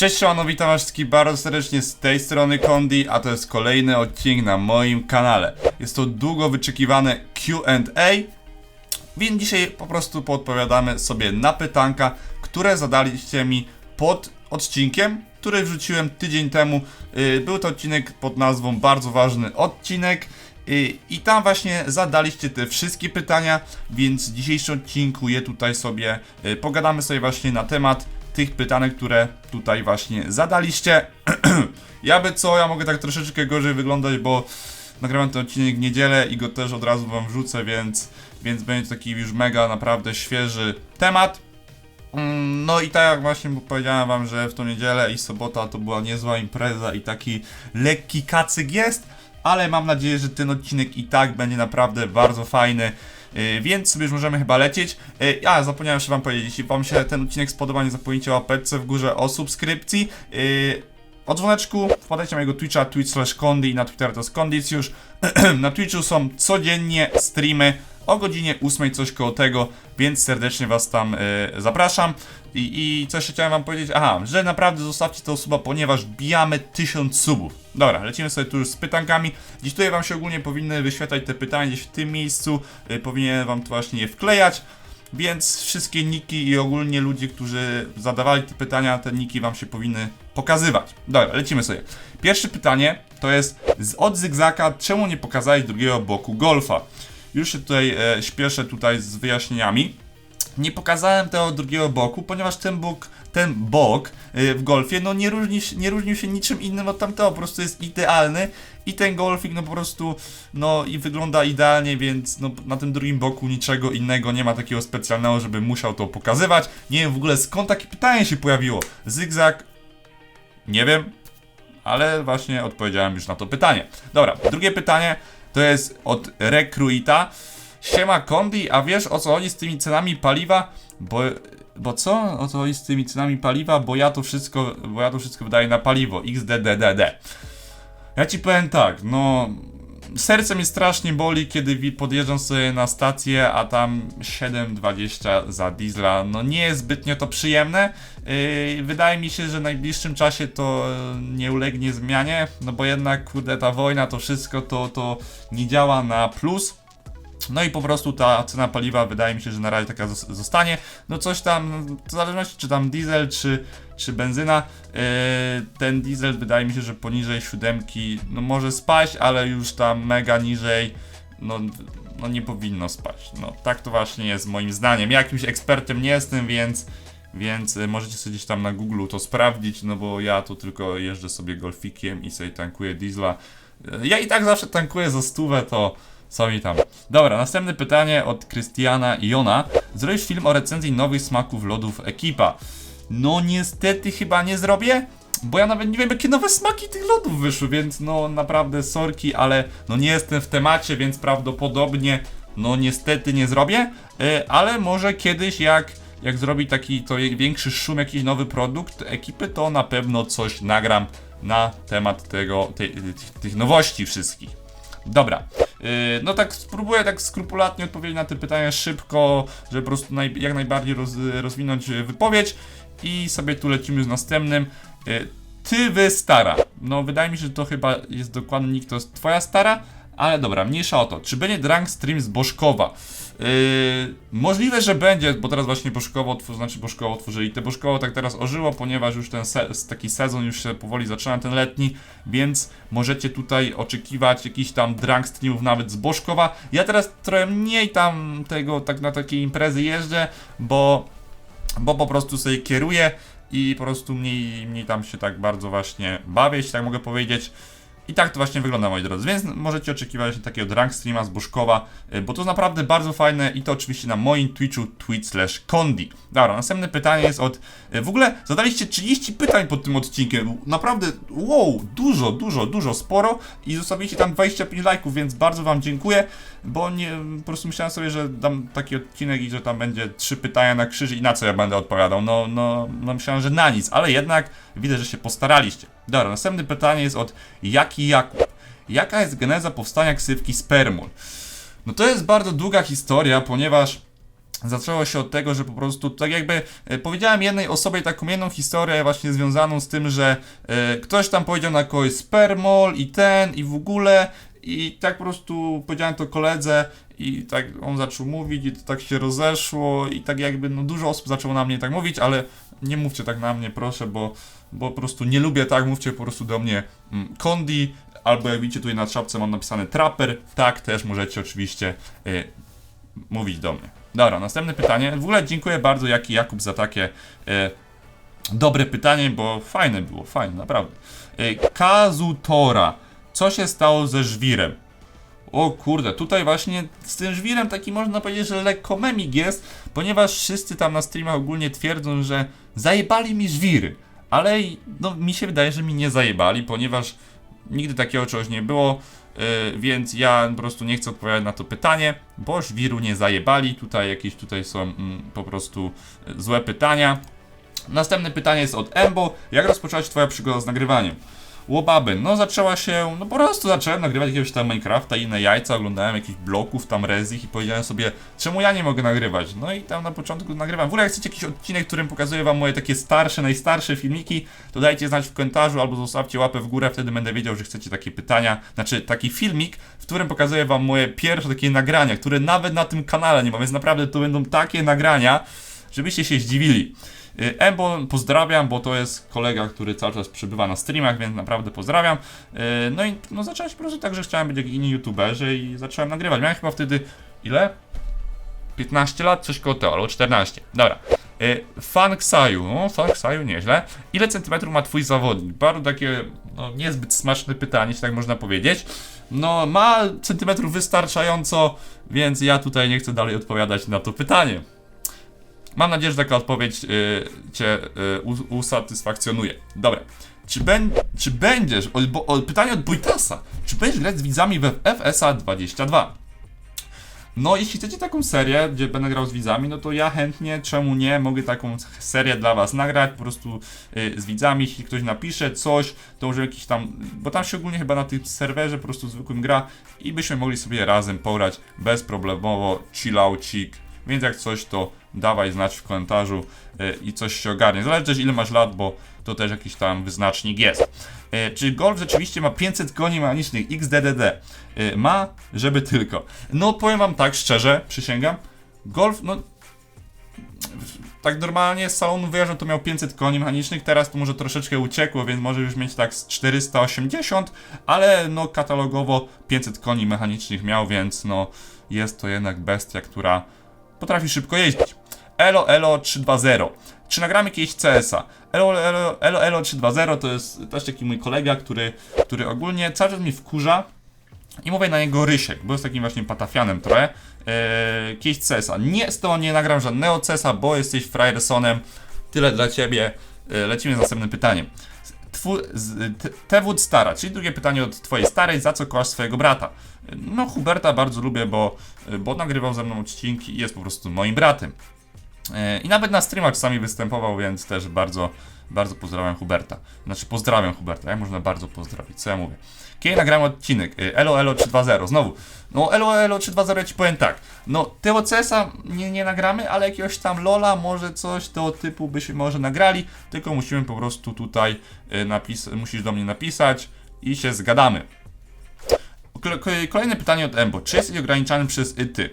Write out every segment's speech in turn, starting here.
Cześć, siemano, witam wszystkich bardzo serdecznie z tej strony Kondi, a to jest kolejny odcinek na moim kanale. Jest to długo wyczekiwane Q&A, więc dzisiaj po prostu podpowiadamy sobie na pytanka, które zadaliście mi pod odcinkiem, który wrzuciłem tydzień temu. Yy, Był to odcinek pod nazwą Bardzo ważny odcinek. yy, I tam właśnie zadaliście te wszystkie pytania, więc w dzisiejszym odcinku je tutaj sobie yy, pogadamy sobie właśnie na temat tych pytanek, które tutaj właśnie zadaliście. ja by co, ja mogę tak troszeczkę gorzej wyglądać, bo nagrałem ten odcinek w niedzielę i go też od razu wam wrzucę, więc, więc będzie to taki już mega naprawdę świeży temat. Mm, No i tak jak właśnie powiedziałem wam, że w tą niedzielę i sobota to była niezła impreza i taki lekki kacyk jest, ale mam nadzieję, że ten odcinek i tak będzie naprawdę bardzo fajny. Yy, Więc sobie już możemy chyba lecieć. Yy, A, zapomniałem jeszcze wam powiedzieć, jeśli wam się ten odcinek spodoba, nie zapomnijcie o łapeczce w górze, o subskrypcji. O dzwoneczku, wpadajcie na mojego Twitcha, twitch slash i na Twittera to jest kondicjusz. na Twitchu są codziennie streamy o godzinie 8 coś koło tego, więc serdecznie was tam yy, zapraszam. I, I coś chciałem wam powiedzieć, aha, że naprawdę zostawcie to suba, ponieważ bijamy 1000 subów. Dobra, lecimy sobie tu już z pytankami. Dziś tutaj wam się ogólnie powinny wyświetlać te pytania, gdzieś w tym miejscu yy, powinien wam to właśnie je wklejać. Więc wszystkie niki i ogólnie ludzie, którzy zadawali te pytania, te niki wam się powinny pokazywać. Dobra, lecimy sobie. Pierwsze pytanie to jest z od zygzaka, czemu nie pokazałeś drugiego boku golfa? Już się tutaj e, śpieszę tutaj z wyjaśnieniami. Nie pokazałem tego drugiego boku, ponieważ ten bok, ten bok y, w golfie no nie, różni, nie różnił się niczym innym od tamtego, po prostu jest idealny i ten golfik no po prostu no i wygląda idealnie, więc no na tym drugim boku niczego innego nie ma takiego specjalnego, żeby musiał to pokazywać. Nie wiem w ogóle skąd takie pytanie się pojawiło. Zygzak, nie wiem, ale właśnie odpowiedziałem już na to pytanie. Dobra, drugie pytanie to jest od Rekruita. Siema Kondi, a wiesz o co chodzi z tymi cenami paliwa? Bo, bo co? O co chodzi z tymi cenami paliwa? Bo ja to wszystko, bo ja to wszystko wydaję na paliwo. XDDDD. Ja ci powiem tak, no serce mnie strasznie boli, kiedy podjeżdżam sobie na stację, a tam 7,20 za diesla. No nie jest zbytnio to przyjemne. Yy, wydaje mi się, że w najbliższym czasie to yy, nie ulegnie zmianie, no bo jednak kurde ta wojna, to wszystko to, to nie działa na plus. No i po prostu ta cena paliwa wydaje mi się, że na razie taka zos- zostanie. No coś tam, w zależności czy tam diesel, czy, czy benzyna. Yy, ten diesel wydaje mi się, że poniżej siódemki, no może spaść, ale już tam mega niżej, no, no nie powinno spaść. No tak to właśnie jest moim zdaniem. Ja jakimś ekspertem nie jestem, więc, więc y, możecie sobie gdzieś tam na Google to sprawdzić, no bo ja tu tylko jeżdżę sobie golfikiem i sobie tankuję diesla. Ja i tak zawsze tankuję za stówę, to co mi tam. Dobra, następne pytanie od Krystiana Jona. Zrobisz film o recenzji nowych smaków lodów Ekipa. No niestety chyba nie zrobię, bo ja nawet nie wiem jakie nowe smaki tych lodów wyszły, więc no naprawdę sorki, ale no nie jestem w temacie, więc prawdopodobnie no niestety nie zrobię, y, ale może kiedyś jak jak zrobi taki to większy szum, jakiś nowy produkt ekipy, to na pewno coś nagram na temat tego, tej, tych nowości wszystkich. Dobra. Yy, no tak spróbuję tak skrupulatnie odpowiedzieć na te pytania szybko, żeby po prostu naj, jak najbardziej roz, rozwinąć yy, wypowiedź i sobie tu lecimy z następnym. Yy, ty wy stara. No wydaje mi się, że to chyba jest dokładny nick, to jest twoja stara, ale dobra, mniejsza o to. Czy będzie drunk stream z Bożkowa? Yy, możliwe, że będzie, bo teraz właśnie Bożkowo, otw- znaczy Bożkowo otworzyli. Te Bożkowo tak teraz ożyło, ponieważ już ten se taki sezon już się powoli zaczyna, ten letni, więc możecie tutaj oczekiwać jakichś tam drunk streamów nawet z Bożkowa. Ja teraz trochę mniej tam tego, tak na takie imprezy jeżdżę, bo, bo po prostu sobie kieruję i po prostu mniej, mniej tam się tak bardzo właśnie bawię, jeśli tak mogę powiedzieć. I tak to właśnie wygląda, moi drodzy. Więc możecie oczekiwać takiego drunk streama z Bożkowa, y, bo to jest naprawdę bardzo fajne i to oczywiście na moim Twitchu twitch slash kondi. Dobra, następne pytanie jest od... y, W ogóle zadaliście 30 pytań pod tym odcinkiem. Naprawdę, wow, dużo, dużo, dużo, sporo i zostawiliście tam 25 lajków, więc bardzo wam dziękuję, bo nie, po prostu myślałem sobie, że dam taki odcinek i że tam będzie trzy pytania na krzyż i na co ja będę odpowiadał. No, no, no myślałem, że na nic, ale jednak widzę, że się postaraliście. Dobra, następne pytanie jest od Jaki Jakub. Jaka jest geneza powstania ksywki Spermul? No to jest bardzo długa historia, ponieważ zaczęło się od tego, że po prostu tak jakby e, powiedziałem jednej osobie taką jedną historię właśnie związaną z tym, że e, ktoś tam powiedział na kogoś spermol i ten i w ogóle i tak po prostu powiedziałem to koledze i tak on zaczął mówić i to tak się rozeszło i tak jakby no dużo osób zaczęło na mnie tak mówić, ale nie mówcie tak na mnie proszę, bo, bo po prostu nie lubię tak, mówcie po prostu do mnie mm, Kondi, albo jak widzicie tutaj na czapce mam napisane Trapper, tak też możecie oczywiście e, mówić do mnie. Dobra, następne pytanie. W ogóle dziękuję bardzo Jaki Jakub za takie e, dobre pytanie, bo fajne było, fajne, naprawdę. E, Kazutora. Co się stało ze żwirem? O kurde, tutaj właśnie z tym żwirem taki można powiedzieć, że lekko memik jest, ponieważ wszyscy tam na streamach ogólnie twierdzą, że zajebali mi żwiry. Ale no, mi się wydaje, że mi nie zajebali, ponieważ nigdy takiego czegoś nie było, yy, więc ja po prostu nie chcę odpowiadać na to pytanie, bo żwiru nie zajebali. Tutaj jakieś tutaj są mm, po prostu y, złe pytania. Następne pytanie jest od Embo. Jak rozpoczęła się twoja przygoda z nagrywaniem? Łobaby, no zaczęła się, no po prostu zacząłem nagrywać jakiegoś tam Minecrafta i inne jajca, oglądałem jakichś bloków tam rezich i powiedziałem sobie, czemu ja nie mogę nagrywać? No i tam na początku nagrywam. W ogóle jak chcecie jakiś odcinek, którym pokazuję wam moje takie starsze, najstarsze filmiki, to dajcie znać w komentarzu albo zostawcie łapę w górę, wtedy będę wiedział, że chcecie takie pytania, znaczy taki filmik, w którym pokazuję wam moje pierwsze takie nagrania, które nawet na tym kanale nie mam, więc naprawdę to będą takie nagrania, żebyście się zdziwili. Y, Embo pozdrawiam, bo to jest kolega, który cały czas przybywa na streamach, więc naprawdę pozdrawiam. Y, No i no, zacząłem się po prostu tak, że chciałem być jak inni youtuberzy i zacząłem nagrywać. Miałem chyba wtedy ile? 15 lat, coś koło tego, albo 14. Dobra. Y, Fan Ksaju, no Fan Ksaju nieźle. Ile centymetrów ma twój zawodnik? Bardzo takie, no niezbyt smaczne pytanie, jeśli tak można powiedzieć. No ma centymetrów wystarczająco, więc ja tutaj nie chcę dalej odpowiadać na to pytanie. Mam nadzieję, że taka odpowiedź y, Cię y, usatysfakcjonuje. Dobra. Czy, ben, czy będziesz, o, bo, o, pytanie od Bojtasa, czy będziesz grać z widzami we FSA 22? No, jeśli chcecie taką serię, gdzie będę grał z widzami, no to ja chętnie, czemu nie, mogę taką serię dla was nagrać, po prostu y, z widzami, jeśli ktoś napisze coś, to może jakiś tam, bo tam się ogólnie chyba na tym serwerze po prostu zwykłym gra i byśmy mogli sobie razem pograć bezproblemowo, chillaucik, więc jak coś, to dawaj znać w komentarzu y, i coś się ogarnie. Zależy też ile masz lat, bo to też jakiś tam wyznacznik jest. Y, Czy Golf rzeczywiście ma 500 koni mechanicznych XDDD? Y, Ma, żeby tylko. No powiem wam tak szczerze, przysięgam, Golf, no tak normalnie z salonu wyjeżdżał to miał 500 koni mechanicznych, teraz to może troszeczkę uciekło, więc może już mieć tak z 480, ale no katalogowo 500 koni mechanicznych miał, więc no jest to jednak bestia, która potrafi szybko jeździć. Elo Elo 320. Czy nagramy kiedyś CS-a? Elo Elo, Elo Elo 320 to jest też taki mój kolega, który, który ogólnie cały czas mi wkurza, i mówię na niego Rysiek, bo jest takim właśnie patafianem trochę. Eee, kiedyś CESa. Nie, z to nie nagram żadnego CESa, bo jesteś frajersonem. Tyle dla ciebie. Eee, lecimy z następnym pytaniem. Twu, z, t, Tewód Stara, czyli drugie pytanie od twojej starej, za co kochasz swojego brata? No, Huberta bardzo lubię, bo, bo nagrywał ze mną odcinki i jest po prostu moim bratem. E, I nawet na streamach czasami występował, więc też bardzo, bardzo pozdrawiam Huberta. Znaczy pozdrawiam Huberta, jak można bardzo pozdrowić, co ja mówię. Kiedy nagrałem odcinek e, Elo Elo 320, znowu, no Elo Elo 320 ja ci powiem tak, no tego CS-a nie, nie nagramy, ale jakiegoś tam Lola, może coś tego typu byśmy może nagrali, tylko musimy po prostu tutaj e, napis musisz do mnie napisać i się zgadamy. Kole- kole- Kolejne pytanie od Embo. Czy jesteś ograniczany przez ty?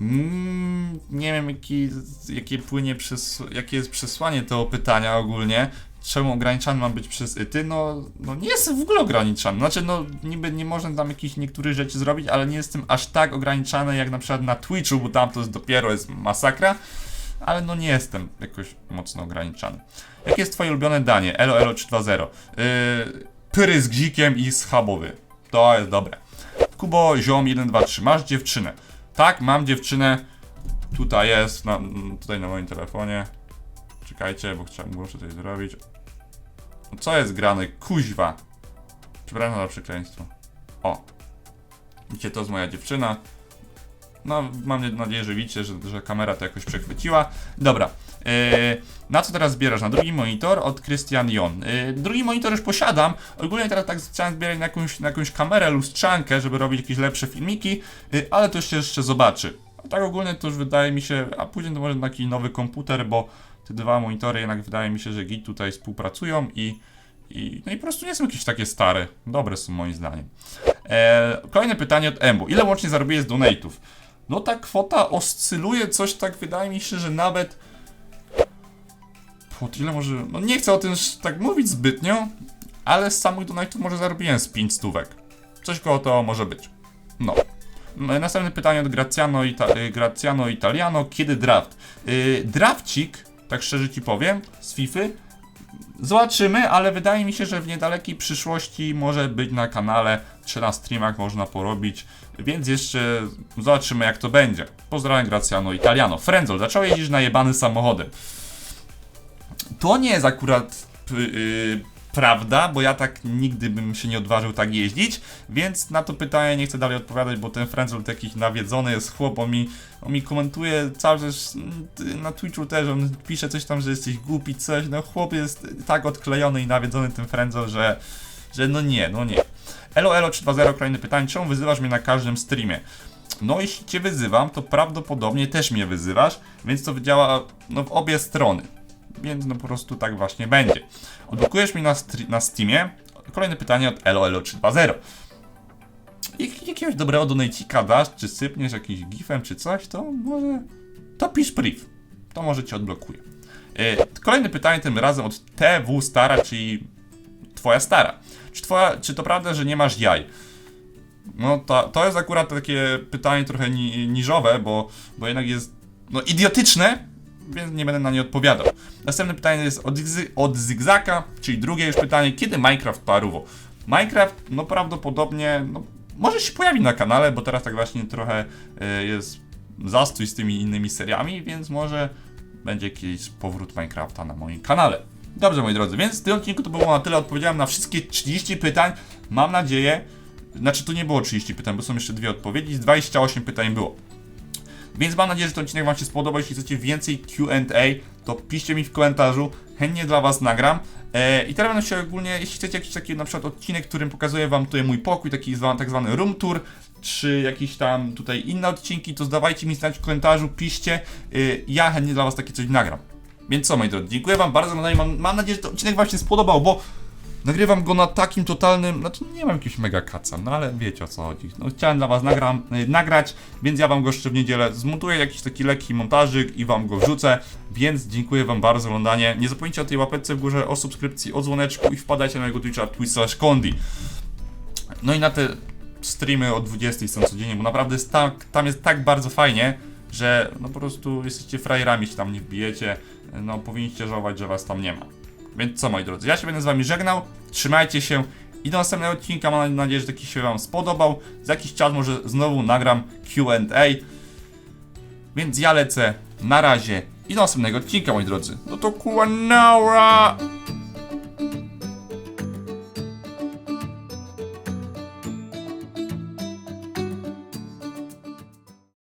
Mm, nie wiem, jaki, jakie płynie przez, jakie jest przesłanie tego pytania ogólnie. Czemu ograniczany ma być przez ty? No, no nie jestem w ogóle ograniczany. Znaczy, no niby nie można tam jakichś niektórych rzeczy zrobić, ale nie jestem aż tak ograniczany jak na przykład na Twitchu, bo tam to jest dopiero jest masakra. Ale no nie jestem jakoś mocno ograniczany. Jakie jest twoje ulubione danie? Elo Elo 320. Yy, pyry z gzikiem i schabowy. To jest dobre. Kubo, ziom 1, 2, 3. Masz dziewczynę. Tak, mam dziewczynę. Tutaj jest, na, tutaj na moim telefonie. Czekajcie, bo chciałem, muszę coś zrobić. Co jest grane? Kuźwa. Przepraszam za przekleństwo. O. Widzicie, to jest moja dziewczyna. No, mam nadzieję, że widzicie, że, że kamera to jakoś przechwyciła. Dobra. Yy, na co teraz zbierasz? Na drugi monitor od Christian Jon. Yy, drugi monitor już posiadam. Ogólnie teraz tak chciałem zbierać na jakąś, na jakąś kamerę, lustrzankę, żeby robić jakieś lepsze filmiki, yy, ale to się jeszcze zobaczy. A tak ogólnie to już wydaje mi się, a później to może taki nowy komputer, bo te dwa monitory jednak wydaje mi się, że git tutaj współpracują i, i no i po prostu nie są jakieś takie stare. Dobre są moim zdaniem. E, kolejne pytanie od Embu. Ile łącznie zarobiłeś z donate'ów? No ta kwota oscyluje coś tak, wydaje mi się, że nawet po tyle może, no nie chcę o tym tak mówić zbytnio, ale z samych donate'ów może zarobiłem z 5 stówek. Coś koło to może być. No. Następne pytanie od Graziano, Ita- y, Graziano Italiano. Kiedy draft? Yy, drafcik, tak szczerze ci powiem, z FIFA. Zobaczymy, ale wydaje mi się, że w niedalekiej przyszłości może być na kanale, czy na streamach można porobić, więc jeszcze zobaczymy jak to będzie. Pozdrawiam Graziano Italiano. Frenzol, zaczął jeździć najebany samochodem. To nie jest akurat yy, prawda, bo ja tak nigdy bym się nie odważył tak jeździć, więc na to pytanie nie chcę dalej odpowiadać, bo ten Frenzol taki nawiedzony jest chłop, on mi, on mi komentuje cały czas mm, na Twitchu też, on pisze coś tam, że jesteś głupi, coś, no chłop jest tak odklejony i nawiedzony tym Frenzol, że, że no nie, no nie. Elo Elo 320, kolejne pytanie, czemu wyzywasz mnie na każdym streamie? No jeśli cię wyzywam, to prawdopodobnie też mnie wyzywasz, więc to działa no, w obie strony. Więc no po prostu tak właśnie będzie. Odblokujesz mi na, na Steamie. Kolejne pytanie od LOLO320. Jak, jakiegoś dobrego donajcika dasz, czy sypniesz jakimś gifem, czy coś, to może... To pisz priv. To może cię odblokuje. E, kolejne pytanie tym razem od TW Stara, czyli twoja stara. Czy, twoja, czy to prawda, że nie masz jaj? No to, to jest akurat takie pytanie trochę ni, niżowe, bo, bo jednak jest no, idiotyczne, więc nie będę na nie odpowiadał. Następne pytanie jest od, od Zygzaka, czyli drugie już pytanie, kiedy Minecraft paruwo? Minecraft, no prawdopodobnie, no, może się pojawi na kanale, bo teraz tak właśnie trochę y, jest zastój z tymi innymi seriami, więc może będzie kiedyś powrót Minecrafta na moim kanale. Dobrze, moi drodzy, więc w tym odcinku to było na tyle. Odpowiedziałem na wszystkie 30 pytań. Mam nadzieję, znaczy tu nie było 30 pytań, bo są jeszcze dwie odpowiedzi. 28 pytań było. Więc mam nadzieję, że ten odcinek Wam się spodobał. Jeśli chcecie więcej QA, to piszcie mi w komentarzu. Chętnie dla Was nagram. E, I teraz będę się ogólnie, jeśli chcecie jakiś taki na przykład odcinek, którym pokazuję Wam tutaj mój pokój, taki zwany, tak zwany room tour, czy jakieś tam tutaj inne odcinki, to zdawajcie mi znać w komentarzu, piszcie. E, ja chętnie dla Was takie coś nagram. Więc co, moi drodzy, dziękuję Wam bardzo za oglądanie. Mam, mam nadzieję, że ten odcinek Wam się spodobał, bo Nagrywam go na takim totalnym, znaczy nie mam jakiegoś mega kaca, no ale wiecie o co chodzi. No chciałem dla was nagram, y, nagrać, więc ja wam go jeszcze w niedzielę zmontuję jakiś taki lekki montażyk i wam go wrzucę, więc dziękuję wam bardzo za oglądanie. Nie zapomnijcie o tej łapeczce w górze, o subskrypcji, o dzwoneczku i wpadajcie na mojego Twitcha twitch.kondi. No i na te streamy o 20 są codziennie, bo naprawdę jest tak, tam jest tak bardzo fajnie, że no po prostu jesteście frajerami, się tam nie wbijecie, no powinniście żałować, że was tam nie ma. Więc co moi drodzy, ja się będę z wami żegnał, trzymajcie się i do następnego odcinka, mam nadzieję, że taki się wam spodobał. Za jakiś czas może znowu nagram Q&A. Więc ja lecę, na razie i do następnego odcinka moi drodzy. No to kuanaura!